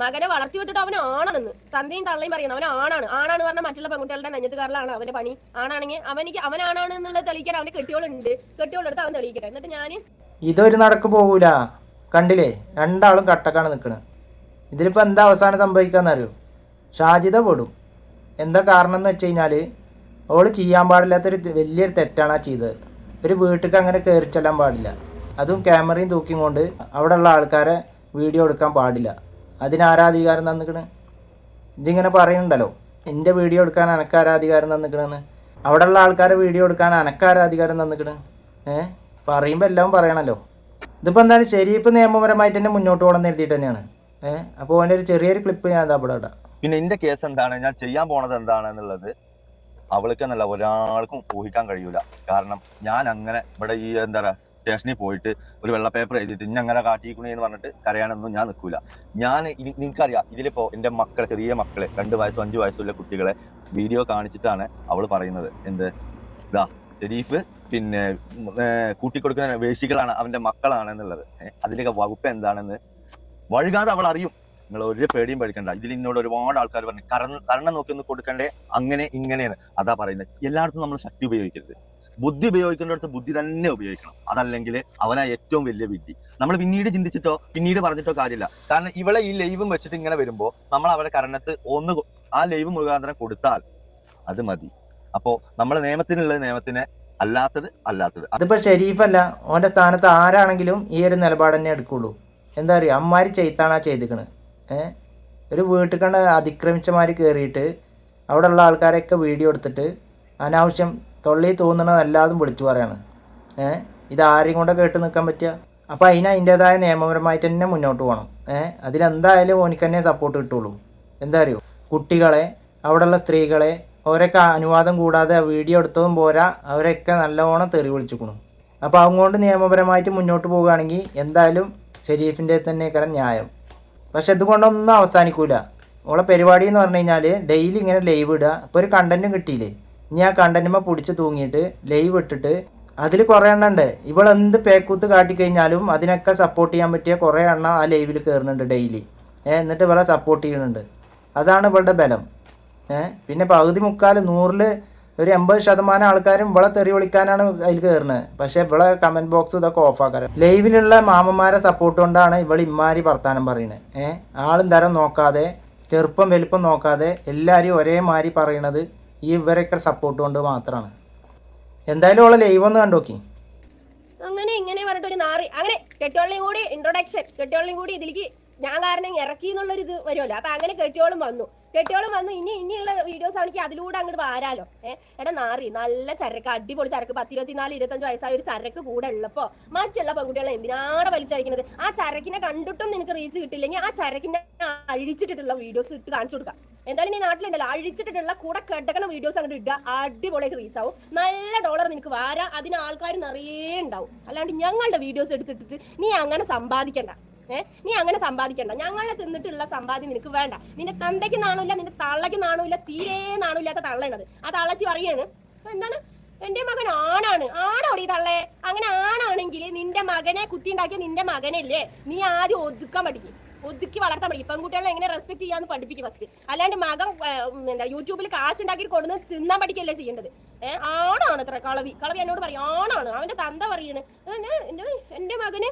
മകനെ വളർത്തി വിട്ടിട്ട് അവൻ ആണെന്ന്. തന്തയും തള്ളയും പറയണം അവൻ ആണാണ്. ആണാണ് പറഞ്ഞ മറ്റുള്ള പെൺകുട്ടികളുടെ നെഞ്ഞത്തുകാരിലാണ് അവന്റെ പണി. ആണാണെങ്കിൽ അവനിക്ക് അവനാണാണ് എന്നുള്ളത് തെളിയിക്കാൻ അവന്റെ കെട്ടിയോളുണ്ട്. കെട്ടിയോളെടുത്ത് അവൻ തെളിയിക്കട്ടെ. എന്നിട്ട് ഞാൻ ഇതൊരു നടക്ക് പോകൂല കണ്ടില്ലേ? രണ്ടാളും കട്ടക്കാണ് നിൽക്കുന്നത് ഇതിലിപ്പോൾ എന്താ അവസാനം സംഭവിക്കാന്നറിയോ? ഷാജിത പെടും. എന്താ കാരണം എന്ന് വെച്ച് കഴിഞ്ഞാൽ അവൾ ചെയ്യാൻ പാടില്ലാത്തൊരു വലിയൊരു തെറ്റാണ് ആ ചെയ്തത്. ഒരു വീട്ടിലേക്ക് അങ്ങനെ കയറി ചെല്ലാൻ പാടില്ല. അതും ക്യാമറയും തൂക്കിയും കൊണ്ട് അവിടെയുള്ള ആൾക്കാരെ വീഡിയോ എടുക്കാൻ പാടില്ല. അതിനാരാധികാരം തന്നിക്കണ്? ഇതിങ്ങനെ പറയുന്നുണ്ടല്ലോ. എന്റെ വീഡിയോ എടുക്കാൻ അനക്കാരാധികാരം തന്നിക്കണെന്ന്. അവിടെയുള്ള ആൾക്കാരെ വീഡിയോ എടുക്കാൻ അനക്കാരാധികാരം തന്നിക്കണ്. ഏ? പറയുമ്പോൾ എല്ലാം പറയണല്ലോ. ഇതിപ്പോൾ എന്തായാലും ശരി ഇപ്പം നിയമപരമായിട്ട് തന്നെ മുന്നോട്ട് പോകണം എഴുതിയിട്ട് തന്നെയാണ്. ഏഹ് അപ്പോൾ അവന്റെ ഒരു ചെറിയൊരു ക്ലിപ്പ് ഞാൻ ഇവിടെ ഇടാം. പിന്നെ എന്റെ കേസ് എന്താണ്? ഞാൻ ചെയ്യാൻ പോണത് എന്താണ് എന്നുള്ളത് അവൾക്ക് എന്നല്ല ഒരാൾക്കും ഊഹിക്കാൻ കഴിയൂല. കാരണം ഞാൻ അങ്ങനെ ഇവിടെ ഈ എന്താ പറയാ സ്റ്റേഷനിൽ പോയിട്ട് ഒരു വെള്ള പേപ്പർ എഴുതിയിട്ട് ഇനി അങ്ങനെ കാട്ടിക്കണേ എന്ന് പറഞ്ഞിട്ട് കരയാനൊന്നും ഞാൻ നിൽക്കൂല. ഞാൻ നിനക്കറിയാം ഇതിലിപ്പോ എന്റെ മക്കളെ ചെറിയ മക്കളെ രണ്ട് വയസ്സും അഞ്ചു വയസ്സുള്ള കുട്ടികളെ വീഡിയോ കാണിച്ചിട്ടാണ് അവൾ പറയുന്നത്. എന്ത്? ഇതാ ഷെരീഫ് പിന്നെ കൂട്ടിക്കൊടുക്കുന്ന വേശികളാണ് അവന്റെ മക്കളാണെന്നുള്ളത്. അതിലൊക്കെ വകുപ്പ് എന്താണെന്ന് വഴുകാതെ അവൾ അറിയും. നിങ്ങൾ ഒരു പേടിയും പേടിക്കണ്ട. ഇതിൽ ഇന്നോട് ഒരുപാട് ആൾക്കാർ പറഞ്ഞു കരണം കരണം നോക്കി ഒന്ന് കൊടുക്കണ്ടേ? അങ്ങനെ ഇങ്ങനെയാണ് അതാ പറയുന്നത്. എല്ലായിടത്തും നമ്മൾ ശക്തി ഉപയോഗിക്കരുത്. ബുദ്ധി ഉപയോഗിക്കേണ്ടടുത്ത് ബുദ്ധി തന്നെ ഉപയോഗിക്കണം. അതല്ലെങ്കിൽ അവനാ ഏറ്റവും വലിയ വിദ്യ നമ്മൾ പിന്നീട് ചിന്തിച്ചിട്ടോ പിന്നീട് പറഞ്ഞിട്ടോ കാര്യമില്ല. കാരണം ഇവളെ ഈ ലൈവും വെച്ചിട്ട് ഇങ്ങനെ വരുമ്പോൾ നമ്മൾ അവരെ കരണത്ത് ഒന്ന് ആ ലൈവ് മുഖാന്തരം കൊടുത്താൽ അത് മതി. അപ്പോ നമ്മൾ നിയമത്തിനുള്ള നിയമത്തിന് അല്ലാത്തത് അല്ലാത്തത്. അതിപ്പോ ഷെരീഫല്ല ഓന്റെ സ്ഥാനത്ത് ആരാണെങ്കിലും ഈ ഒരു നിലപാട് തന്നെ എടുക്കുള്ളൂ. എന്താ പറയുക അമ്മാര് ചെയ്താണ് ആ ചെയ്തിക്കണത്. ഏഹ് ഒരു വീട്ടിൽ കണ്ട അതിക്രമിച്ചമാർ കയറിയിട്ട് അവിടെയുള്ള ആൾക്കാരെയൊക്കെ വീഡിയോ എടുത്തിട്ട് അനാവശ്യം തൊള്ളി തോന്നണതല്ലാതും വിളിച്ചു പറയാണ്. ഏഹ് ഇത് ആരെയും കൊണ്ട് കേട്ട് നിൽക്കാൻ പറ്റുക? അപ്പോൾ അതിന് അതിന്റെതായ നിയമപരമായിട്ട് തന്നെ മുന്നോട്ട് പോകണം. ഏഹ് അതിലെന്തായാലും ഓനിക്ക് തന്നെ സപ്പോർട്ട് കിട്ടുള്ളൂ. എന്താ അറിയോ? കുട്ടികളെ അവിടെയുള്ള സ്ത്രീകളെ അവരൊക്കെ അനുവാദം കൂടാതെ വീഡിയോ എടുത്തതും പോരാ അവരൊക്കെ നല്ലവണ്ണം തെറി വിളിച്ചിക്കണു. അപ്പോൾ അതുകൊണ്ട് നിയമപരമായിട്ട് മുന്നോട്ട് പോവുകയാണെങ്കിൽ എന്തായാലും ഷെരീഫിന്റെ തന്നെ ന്യായം. പക്ഷെ ഇതുകൊണ്ടൊന്നും അവസാനിക്കൂല. ഓളെ പരിപാടി എന്ന് പറഞ്ഞു കഴിഞ്ഞാൽ ഡെയിലി ഇങ്ങനെ ലൈവ് ഇടുക. ഇപ്പോൾ ഒരു കണ്ടന്റും കിട്ടിയില്ലേ? ഇനി ആ കണ്ടന്റുമ്മ പിടിച്ച് തൂങ്ങിയിട്ട് ലൈവ് ഇട്ടിട്ട് അതിൽ കുറേ എണ്ണം ഉണ്ട്. ഇവൾ എന്ത് പേക്കൂത്ത് കാട്ടിക്കഴിഞ്ഞാലും അതിനൊക്കെ സപ്പോർട്ട് ചെയ്യാൻ പറ്റിയ കുറേ എണ്ണം ആ ലൈവിൽ കയറുന്നുണ്ട് ഡെയിലി ഏഹ് എന്നിട്ട് ഇവളെ സപ്പോർട്ട് ചെയ്യുന്നുണ്ട്. അതാണ് ഇവളുടെ ബലം. ഏഹ് പിന്നെ പകുതി മുക്കാൽ നൂറിൽ ഒരു എൺപത് ശതമാനം ആൾക്കാരും ഇവളെ തെറി വിളിക്കാനാണ് അതിൽ കയറുന്നത്. പക്ഷേ ഇവിടെ കമന്റ് ബോക്സ് ഇതൊക്കെ ഓഫാക്കാറ് ലൈവിലുള്ള മാമന്മാരെ സപ്പോർട്ട് കൊണ്ടാണ് ഇവൾ ഇമ്മാരി വർത്താനം പറയുന്നത് ഏ? ആളും തരം നോക്കാതെ ചെറുപ്പം വലുപ്പം നോക്കാതെ എല്ലാവരും ഒരേ മാരി പറയണത് ഈ ഇവരൊക്കെ സപ്പോർട്ട് കൊണ്ട് മാത്രമാണ് എന്തായാലും ഉള്ള ലൈവ് ഒന്ന് കണ്ടോക്കി. അങ്ങനെ ഇങ്ങനെ പറഞ്ഞിട്ട് ഒരു നാറി. അങ്ങനെ കെട്ടിയോളിനെയും കൂടി ഇൻട്രൊഡക്ഷൻ കെട്ടിയോളിനെയും കൂടി ഇതിലേക്ക് ഞാൻ കാരണം ഇറക്കി എന്നുള്ളൊരു ഇത് വരുമല്ലോ. അപ്പൊ അങ്ങനെ കെട്ടിയോളും വന്നു. കെട്ടിയോളും വന്നു. ഇനി ഇനിയുള്ള വീഡിയോസ് ആണെങ്കിൽ അതിലൂടെ അങ്ങോട്ട് വാരാലോ. ഏഹ് എടാ നാറി നല്ല ചരക്ക് അടിപൊളി ചരക്ക്. പത്ത് ഇരുപത്തിനാല് ഇരുപത്തഞ്ച് വയസ്സായ ഒരു ചരക്ക് കൂടെ ഉള്ളപ്പോ മറ്റുള്ള പെൺകുട്ടികളെ എന്തിനാണ് വലിച്ചഴിക്കുന്നത്? ആ ചരക്കിനെ കണ്ടിട്ടും നിനക്ക് റീച്ച് കിട്ടില്ലെങ്കിൽ ആ ചരക്കിനെ അഴിച്ചിട്ടിട്ടുള്ള വീഡിയോസ് ഇട്ട് കാണിച്ചു കൊടുക്കാം. എന്തായാലും നീ നാട്ടിലുണ്ടല്ലോ. അഴിച്ചിട്ടിട്ടുള്ള കൂടെ കിടക്കണ വീഡിയോസ് അങ്ങോട്ട് ഇടുക. അടിപൊളിയായിട്ട് റീച്ച് ആവും. നല്ല ഡോളർ നിനക്ക് വാരാ. അതിന് ആൾക്കാർ നിറയെ ഉണ്ടാവും. അല്ലാണ്ട് ഞങ്ങളുടെ വീഡിയോസ് എടുത്തിട്ടിട്ട് നീ അങ്ങനെ സമ്പാദിക്കണ്ട. ഏ? നീ അങ്ങനെ സമ്പാദിക്കണ്ട. ഞങ്ങളെ തിന്നിട്ടുള്ള സമ്പാദ്യം നിനക്ക് വേണ്ട. നിന്റെ തന്തയ്ക്ക് നാണൂല്ല നിന്റെ തള്ളയ്ക്ക് നാണൂല്ല തീരെ നാണൂല്ലാത്ത തള്ളയാണത്. ആ തള്ളച്ചി പറയാണ് എന്താണ്? എന്റെ മകൻ ആണാണ്. ആണോടി തള്ളേ? അങ്ങനെ ആണാണെങ്കിൽ നിന്റെ മകനെ കുത്തിയുണ്ടാക്കിയ നിന്റെ മകനല്ലേ? നീ ആദ്യം ഒതുക്കാൻ പഠിക്കും. ഒതുക്കി വളർത്താൻ പഠിക്കും. പെൺകുട്ടികളെ എങ്ങനെ റെസ്പെക്ട് ചെയ്യാന്ന് പഠിപ്പിക്കും ഫസ്റ്റ് അല്ലാണ്ട് മകൻ എന്താ യൂട്യൂബിൽ കാശ് ഉണ്ടാക്കി കൊടുന്ന് തിന്നാൻ പഠിക്കല്ലേ ചെയ്യേണ്ടത്. ഏഹ് ആണാണ് അത്ര കളവി. കളവി എന്നോട് പറയും ആണാണ്. അവന്റെ തന്ത പറയാണ് എന്റെ മകന്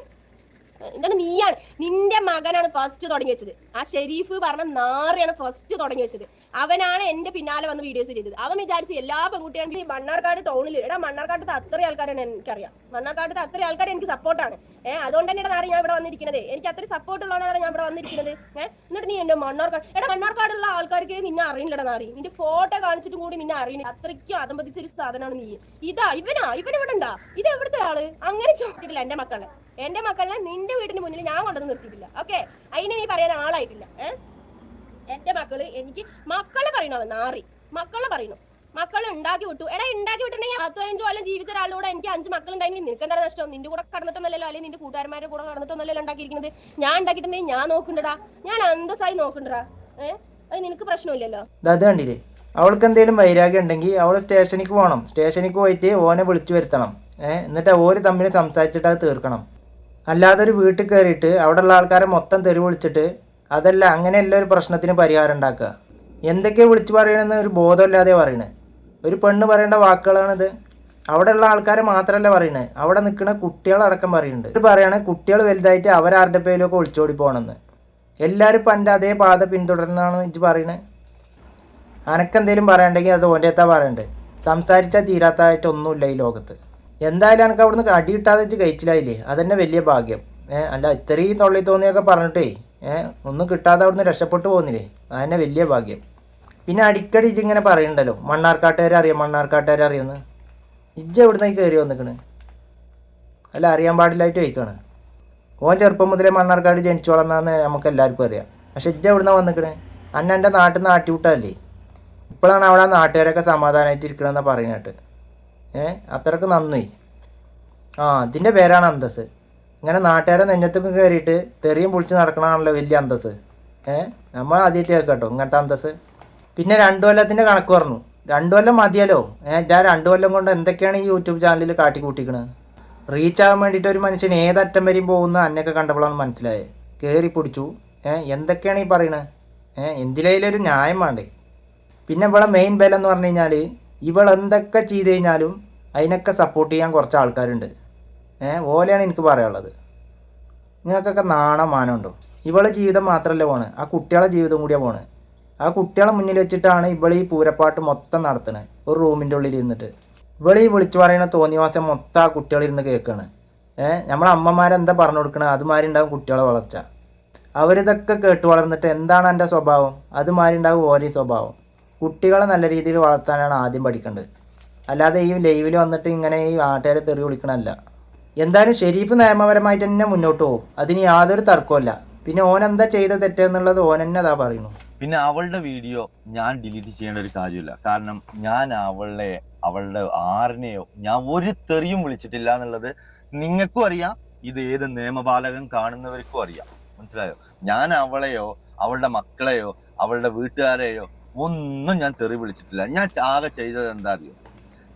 എന്താണ് നീയാണ്. നിന്റെ മകനാണ് ഫസ്റ്റ് തുടങ്ങി വെച്ചത്. ആ ഷെരീഫ് പറഞ്ഞ നാറിയാണ് ഫസ്റ്റ് തുടങ്ങി വെച്ചത്. അവനാണ് എന്റെ പിന്നാലെ വന്ന് വീഡിയോസ് ചെയ്തത്. അവൻ വിചാരിച്ചു എല്ലാ പെൺകുട്ടികളും ഈ മണ്ണാർക്കാട് ടൗണിൽ എടാ മണ്ണാർക്കാട്ടത്ത് അത്രയും ആൾക്കാരാണ് എനിക്കറിയാം. മണ്ണാർക്കാട്ടത്ത് അത്രയും ആൾക്കാർ എനിക്ക് സപ്പോർട്ടാണ് ഏഹ് അതുകൊണ്ട് തന്നെ നാറി ഞാൻ ഇവിടെ വന്നിരിക്കുന്നത്. എനിക്ക് അത്രയും സപ്പോർട്ട് ഉള്ളതാണ് ഞാൻ ഇവിടെ വന്നിരിക്കുന്നത്. ഏഹ് എന്നിട്ട് നീ എന്റെ മണ്ണാർക്കാട് എടാ മണ്ണാർക്കാടുള്ള ആൾക്കാർക്ക് നിന്നെ അറിയില്ലടാ നാറി. നിന്റെ ഫോട്ടോ കാണിച്ചിട്ടും കൂടി നിന്നെ അറിയില്ല. അത്രയ്ക്കും അതമ്പതിച്ച ഒരു സാധനമാണ് നീ. ഇതാ ഇവനാ ഇവൻ ഇവിടെ ഉണ്ടാ ഇത് എവിടുത്തെ ആൾ? അങ്ങനെ ചോദിച്ചിട്ടില്ല എന്റെ മക്കളെ. എന്റെ മക്കളെ നിന്റെ വീടിന്റെ മുന്നിൽ ഞാൻ കൊണ്ടുവന്ന് നിർത്തിയിട്ടില്ല. ഓക്കെ അതിന് നീ പറയാൻ ആളായിട്ടില്ല. ഏഹ് എന്റെ മക്കൾ എനിക്ക് മക്കളെ പറയണോ? നാറി. മക്കൾ പറയണു. മക്കളെ ഉണ്ടാക്കി വിട്ടു. എടാ ഉണ്ടാക്കി വിട്ടിട്ടുണ്ടെങ്കിൽ പത്ത് പതിനഞ്ച് കൊല്ലം ജീവിച്ച ഒരാളോട് എനിക്ക് അഞ്ച് മക്കളുണ്ടെങ്കിൽ നിനക്ക് എന്താ നഷ്ടം? നിന്റെ കൂടെ കടന്നിട്ടൊന്നല്ലോ അല്ലെങ്കിൽ നിന്റെ കൂട്ടുകാരന്മാരുടെ കൂടെ കടന്നിട്ടൊന്നല്ലോ ഉണ്ടാക്കിയിരിക്കുന്നത്? ഞാൻ ഉണ്ടാക്കിയിട്ടുണ്ടെങ്കിൽ ഞാൻ നോക്കണ്ടടാ ഞാൻ അന്തസ്സായി നോക്കണ്ടടാ ഏഹ് അത് നിനക്ക് പ്രശ്നമില്ലല്ലോ. അത് കണ്ടില്ലേ? അവൾക്ക് എന്തെങ്കിലും വൈരാഗ്യം ഉണ്ടെങ്കിൽ അവൾ സ്റ്റേഷനിക്ക് പോകണം. സ്റ്റേഷനിക്ക് പോയിട്ട് ഓനെ വിളിച്ചു വരുത്തണം. എന്നിട്ട് ഓര് തമ്മിൽ സംസാരിച്ചിട്ട് അത് തീർക്കണം. അല്ലാതെ ഒരു വീട്ടിൽ കയറിയിട്ട് അവിടെയുള്ള ആൾക്കാരെ മൊത്തം തെരുവ് വിളിച്ചിട്ട് അതല്ല അങ്ങനെയല്ല ഒരു പ്രശ്നത്തിന് പരിഹാരം ഉണ്ടാക്കുക. എന്തൊക്കെ വിളിച്ചു പറയണമെന്ന് ഒരു ബോധമില്ലാതെ പറയണേ. ഒരു പെണ്ണ് പറയേണ്ട വാക്കുകളാണിത്. അവിടെയുള്ള ആൾക്കാരെ മാത്രമല്ല പറയണേ. അവിടെ നിൽക്കുന്ന കുട്ടികളടക്കം പറയുന്നുണ്ട് ഇത് പറയുകയാണ് കുട്ടികൾ വലുതായിട്ട് അവരാരുടെ പേരിലൊക്കെ ഒളിച്ചോടി പോകണമെന്ന്. എല്ലാവരും ഇപ്പം എന്റെ അതേ പാത പിന്തുടരുന്നതാണ് ഇജ്ജ് പറയണേ. അനക്കെന്തേലും പറയണ്ടെങ്കിൽ അത് ഓന്റെ എത്താ പറയണ്ടേ. സംസാരിച്ചാൽ തീരാത്തതായിട്ടൊന്നുമില്ല ഈ ലോകത്ത്. എന്തായാലും എനിക്ക് അവിടുന്ന് അടി കിട്ടാതെ വെച്ച് അതന്നെ വലിയ ഭാഗ്യം. ഏഹ് അല്ല ഇത്രയും തൊള്ളി തോന്നിയൊക്കെ പറഞ്ഞിട്ടേ ഏഹ് ഒന്നും കിട്ടാതെ അവിടുന്ന് രക്ഷപ്പെട്ടു പോകുന്നില്ലേ അതന്നെ വലിയ ഭാഗ്യം. പിന്നെ അടിക്കടി ഇങ്ങനെ പറയണ്ടല്ലോ മണ്ണാർക്കാട്ടുകാരെ അറിയാം? മണ്ണാർക്കാട്ടുകാരെ അറിയുന്നു? ഇജ്ജ എവിടുന്ന് കയറി വന്നിക്കണ്? അല്ല അറിയാൻ പാടില്ലായിട്ട് ചോദിക്കാണ്. ഓൻ ചെറുപ്പം മുതലേ മണ്ണാർക്കാട് ജനിച്ചോളന്നാന്ന് നമുക്ക് എല്ലാവർക്കും അറിയാം. പക്ഷെ ഇജ്ജ എവിടുന്നാ വന്നിക്കണേ? അന്ന എന്റെ നാട്ടിൽ നിന്ന് ആട്ടിവിട്ടല്ലേ ഇപ്പോഴാണ് അവിടെ നാട്ടുകാരൊക്കെ സമാധാനമായിട്ട് ഇരിക്കണമെന്നാണ് പറയുന്നത് ഏ? അത്രയ്ക്ക് നന്നായി ആ ഇതിന്റെ പേരാണ് അന്തസ് ഇങ്ങനെ നാട്ടുകാരെ നെഞ്ഞത്തൊക്കെ കയറിയിട്ട് തെറിയും പൊളിച്ച് നടക്കണതാണല്ലോ വലിയ അന്തസ് ഏ? നമ്മൾ ആദ്യമായിട്ട് കേൾക്കട്ടോ ഇങ്ങനത്തെ അന്തസ് പിന്നെ രണ്ടു കൊല്ലത്തിന്റെ കണക്ക് പറഞ്ഞു. രണ്ടു കൊല്ലം മതിയല്ലോ. ഏ ഞാൻ രണ്ടു കൊല്ലം കൊണ്ട് എന്തൊക്കെയാണ് ഈ യൂട്യൂബ് ചാനലിൽ കാട്ടിക്കൂട്ടിക്കണത്? റീച്ച് ആകാൻ വേണ്ടിയിട്ട് ഒരു മനുഷ്യൻ ഏതറ്റം വരെയും പോകുന്ന അന്നൊക്കെ കണ്ടപ്പോഴാണ് മനസ്സിലായത്. കയറി പിടിച്ചു. ഏ എന്തൊക്കെയാണ് ഈ പറയണത്? ഏ എന്തിലേലൊരു ന്യായം വേണ്ടേ? പിന്നെ ഇവിടെ മെയിൻ ബലം എന്ന് പറഞ്ഞു കഴിഞ്ഞാൽ ഇവൾ എന്തൊക്കെ ചെയ്ത് കഴിഞ്ഞാലും അതിനൊക്കെ സപ്പോർട്ട് ചെയ്യാൻ കുറച്ച് ആൾക്കാരുണ്ട്. ഏ ഓലെയാണ് എനിക്ക് പറയാനുള്ളത്. നിങ്ങൾക്കൊക്കെ നാണം മാനമുണ്ടോ ഇവളെ ജീവിതം മാത്രമല്ല പോണ്? ആ കുട്ടികളെ ജീവിതം കൂടിയാണ് പോണ്? ആ കുട്ടികളെ മുന്നിൽ വെച്ചിട്ടാണ് ഇവളീ പൂരപ്പാട്ട് മൊത്തം നടത്തണത് ഒരു റൂമിന്റെ ഉള്ളിൽ ഇരുന്നിട്ട്. ഇവളീ വിളിച്ചു പറയുന്ന തോന്നിവാസം മൊത്തം ആ കുട്ടികളിരുന്ന് കേൾക്കുകയാണ് ഏഹ് നമ്മളെ അമ്മമാരെന്താ പറഞ്ഞു കൊടുക്കണത് അതുമാതിരി ഉണ്ടാകും കുട്ടികളെ വളർച്ച. അവരിതൊക്കെ കേട്ട് വളർന്നിട്ട് എന്താണ് എന്റെ സ്വഭാവം? അതുമാതിരി ഉണ്ടാകും ഓരോ സ്വഭാവം. കുട്ടികളെ നല്ല രീതിയിൽ വളർത്താനാണ് ആദ്യം പഠിക്കേണ്ടത്. അല്ലാതെ ഈ ലൈവിൽ വന്നിട്ട് ഇങ്ങനെ ഈ നാട്ടുകാരെ തെറി വിളിക്കണമല്ല എന്തായാലും ഷെരീഫ് നിയമപരമായിട്ട് തന്നെ മുന്നോട്ട് പോകും. അതിന് യാതൊരു തർക്കമല്ല പിന്നെ ഓൻ എന്താ ചെയ്ത തെറ്റെന്നുള്ളത് ഓൻ തന്നെ അതാ പറയുന്നു. പിന്നെ അവളുടെ വീഡിയോ ഞാൻ ഡിലീറ്റ് ചെയ്യേണ്ട ഒരു കാര്യമില്ല. കാരണം ഞാൻ അവളെ അവളുടെ ആറിനെയോ ഞാൻ ഒരു തെറിയും വിളിച്ചിട്ടില്ല എന്നുള്ളത് നിങ്ങൾക്കും അറിയാം. ഇത് ഏത് നിയമപാലകൻ കാണുന്നവർക്കും അറിയാം. മനസ്സിലായോ? ഞാൻ അവളെയോ അവളുടെ മക്കളെയോ അവളുടെ വീട്ടുകാരെയോ ഒന്നും ഞാൻ തെറി വിളിച്ചിട്ടില്ല. ഞാൻ ആകെ ചെയ്തത് എന്താ അറിയോ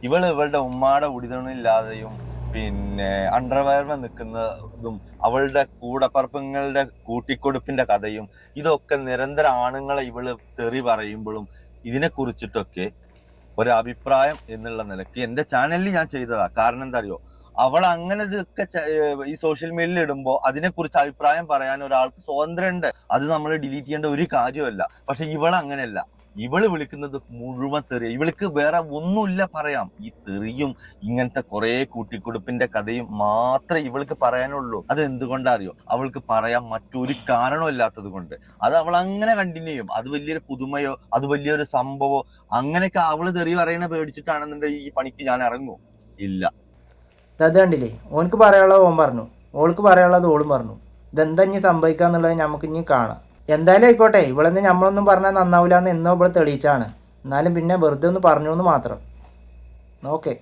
ഇവൾ ഇവളുടെ ഉമ്മാടെ ഉടിതണില്ലാതെയും പിന്നെ അണ്ടർവയർമ നിൽക്കുന്നതും അവളുടെ കൂടപ്പറപ്പുങ്ങളുടെ കൂട്ടിക്കൊടുപ്പിന്റെ കഥയും ഇതൊക്കെ നിരന്തര ആണുങ്ങളെ ഇവൾ തെറി പറയുമ്പോഴും ഇതിനെ കുറിച്ചിട്ടൊക്കെ ഒരു അഭിപ്രായം എന്നുള്ള നിലയ്ക്ക് എന്റെ ചാനലിൽ ഞാൻ ചെയ്തതാ. കാരണം എന്താ അറിയോ അവൾ അങ്ങനെ ഇതൊക്കെ ഈ സോഷ്യൽ മീഡിയയിൽ ഇടുമ്പോൾ അതിനെക്കുറിച്ച് അഭിപ്രായം പറയാൻ ഒരാൾക്ക് സ്വാതന്ത്ര്യമുണ്ട് അത് നമ്മൾ ഡിലീറ്റ് ചെയ്യേണ്ട ഒരു കാര്യമല്ല പക്ഷെ ഇവൾ അങ്ങനെയല്ല. ഇവൾ വിളിക്കുന്നത് മുഴുവൻ തെറിയ. ഇവൾക്ക് വേറെ ഒന്നുമില്ല പറയാം. ഈ തെറിയും ഇങ്ങനത്തെ കുറെ കൂട്ടിക്കൊടുപ്പിന്റെ കഥയും മാത്രമേ ഇവൾക്ക് പറയാനുള്ളൂ. അത് എന്തുകൊണ്ടറിയോ അവൾക്ക് പറയാൻ മറ്റൊരു കാരണമില്ലാത്തത് കൊണ്ട്. അത് അവൾ അങ്ങനെ കണ്ടിന്യൂ ചെയ്യും. അത് വലിയൊരു പുതുമയോ അത് വലിയൊരു സംഭവമോ അങ്ങനെയൊക്കെ അവൾ തെറി പറയണ പേടിച്ചിട്ടാണെന്നുണ്ടെങ്കിൽ ഈ പണിക്ക് ഞാൻ ഇറങ്ങും. ഇല്ല. അത് കണ്ടില്ലേ? ഓനക്ക് പറയാനുള്ളത് ഓൻ പറഞ്ഞു. ഓൾക്ക് പറയാനുള്ളത് ഓളും പറഞ്ഞു. ഇതെന്താ ഇനി സംഭവിക്കുക എന്നുള്ളത് നമുക്ക് ഇനി കാണാം. എന്തായാലും ആയിക്കോട്ടെ ഇവളെന്ന് നമ്മളൊന്നും പറഞ്ഞാൽ നന്നാവില്ല എന്ന് എന്നോ ഇവിടെ തെളിയിച്ചാണ്. എന്നാലും പിന്നെ വെറുതെ ഒന്ന് പറഞ്ഞു എന്ന് മാത്രം. ഓക്കെ